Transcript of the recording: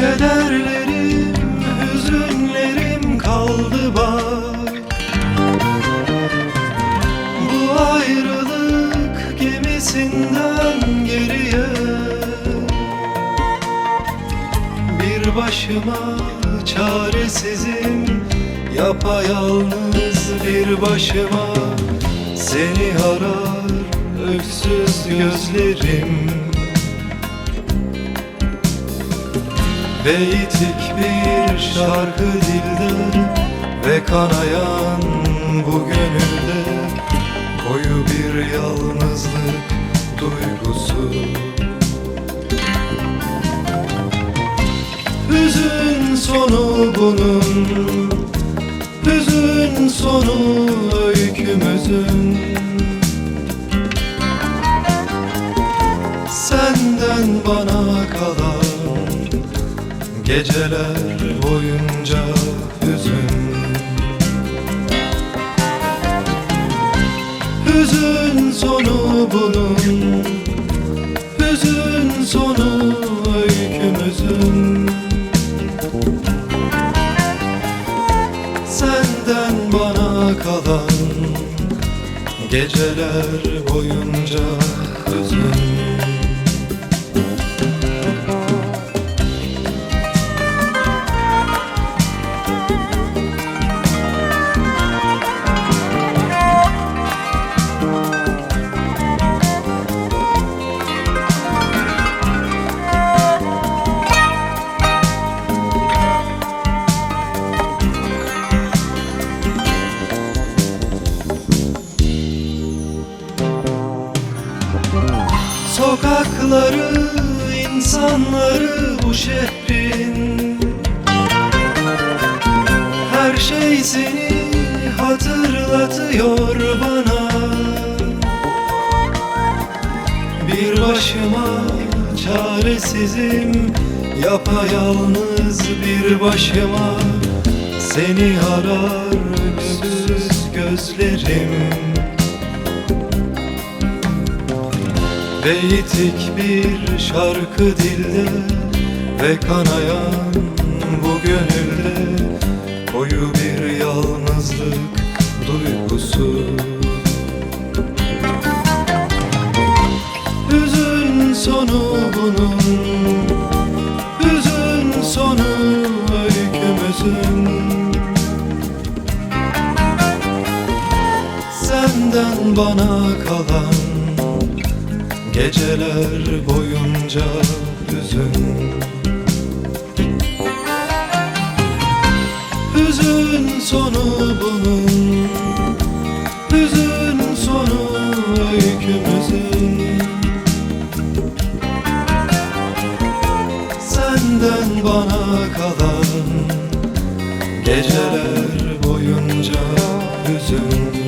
Kederlerim, hüzünlerim kaldı bak. Bu ayrılık gemisinden geriye. Bir başıma çaresizim Yapayalnız bir başıma. Seni arar öksüz gözlerim Ve itik bir şarkı dilde Ve kanayan bu gönülde Koyu bir yalnızlık duygusu. Hüzün sonu bunun Hüzün sonu öykümüzün. Senden bana kalan Geceler boyunca hüzün. Hüzün sonu bunun. Hüzün sonu öykümüzün. Senden bana kalan Geceler boyunca Sokakları, insanları bu şehrin. Her şey seni hatırlatıyor bana. Bir başıma çaresizim Yapayalnız bir başıma Seni arar öksüz gözlerim Ve itik bir şarkı dilde Ve kanayan bu gönülde. Koyu bir yalnızlık duygusu. Hüzün sonu bunun Hüzün sonu öykümüzün. Senden bana kalan Geceler boyunca hüzün. Hüzün sonu bunun. Hüzün sonu öykümüzün. Senden bana kalan Geceler boyunca hüzün